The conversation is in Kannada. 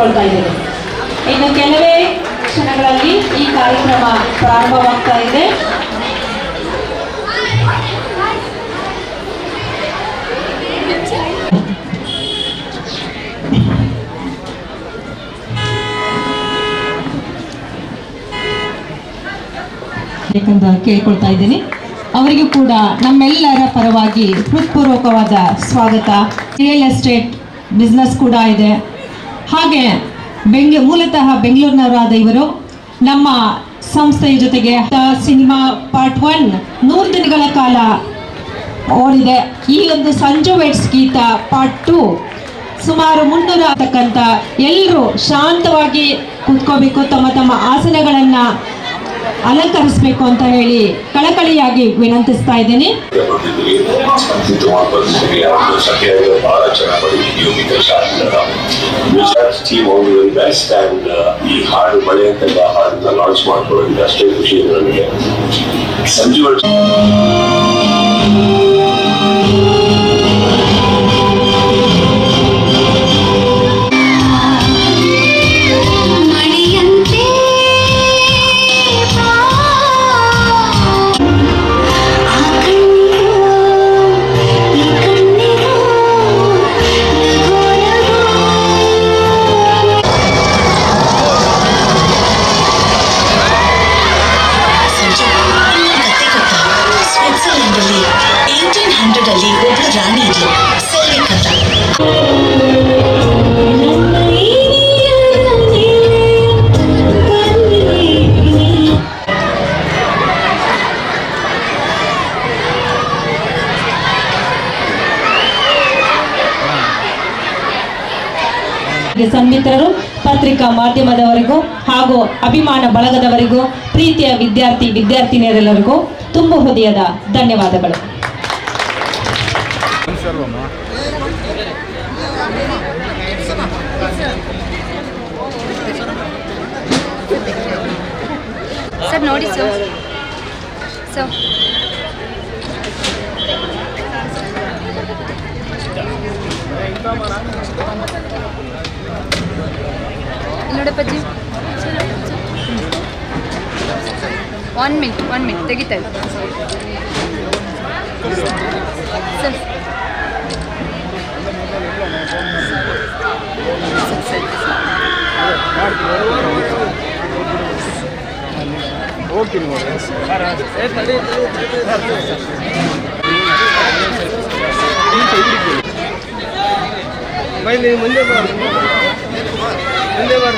ಕೇಳ್ಕೊಳ್ತಾ ಇದ್ದೇನೆ ಇನ್ನು ಕೆಲವೇ ಕ್ಷಣಗಳಲ್ಲಿ ಈ ಕಾರ್ಯಕ್ರಮ ಪ್ರಾರಂಭವಾಗ್ತಾ ಇದೆ. ಬೇಕಂತ ಕೇಳ್ಕೊಳ್ತಾ ಇದ್ದೀನಿ. ಅವರಿಗೂ ಕೂಡ ನಮ್ಮೆಲ್ಲರ ಪರವಾಗಿ ಹೃತ್ಪೂರ್ವಕವಾದ ಸ್ವಾಗತ. ರಿಯಲ್ ಎಸ್ಟೇಟ್ ಬಿಸ್ನೆಸ್ ಕೂಡ ಇದೆ. ಹಾಗೆ ಬೆಂಗ, ಮೂಲತಃ ಬೆಂಗಳೂರಿನವರಾದ ಇವರು, ನಮ್ಮ ಸಂಸ್ಥೆಯ ಜೊತೆಗೆ ಸಿನಿಮಾ ಪಾರ್ಟ್ ಒನ್ ನೂರು ದಿನಗಳ ಕಾಲ ಓಡಿದೆ. ಈ ಒಂದು ಸಂಜು ವೆಟ್ಸ್ ಗೀತ ಪಾರ್ಟ್ ಟು ಸುಮಾರು ಮುನ್ನೂರ ಆಗ್ತಕ್ಕಂಥ ಎಲ್ಲರೂ ಶಾಂತವಾಗಿ ಕೂತ್ಕೋಬೇಕು. ತಮ್ಮ ತಮ್ಮ ಆಸನಗಳನ್ನು ಅಲಂಕರಿಸಬೇಕು ಅಂತ ಹೇಳಿ ಕಳಕಳಿಯಾಗಿ ವಿನಂತಿಸ್ತಾ ಇದ್ದೀನಿ. ಈ ಹಾಡು ಮಳೆ ಅಂತ ಹಾಡನ್ನ ಲಾಂಚ್ ಮಾಡ್ಕೊಳ್ಳೋದಿಲ್ಲ ಅಷ್ಟೇ ಖುಷಿ ನನಗೆ. ಅಲ್ಲಿ ಒಬ್ಳು ರಾಣಿ ಇದ್ಲು ಕಥ ಸನ್ಮಿತ್ರರು ಪತ್ರಿಕಾ ಮಾಧ್ಯಮದವರಿಗೂ ಹಾಗೂ ಅಭಿಮಾನ ಬಳಗದವರಿಗೂ, ಪ್ರೀತಿಯ ವಿದ್ಯಾರ್ಥಿ, ವಿದ್ಯಾರ್ಥಿನಿಯರೆಲ್ಲರಿಗೂ ತುಂಬ ಹೃದಯದ ಧನ್ಯವಾದಗಳು. ಸರ್ ನೋಡಿ ಸರ್ ಸರ್ ನೋಡಪ್ಪಾಜಿ ಒನ್ ಮಿನಿಟ್ ಒನ್ ಮಿನಿಟ್ ತೆಗಿತಾ ಇದ್ದೆ ಬೈ ನೀವು ಮುಂದೆ ಬರ ಮುಂದೆ ಬರ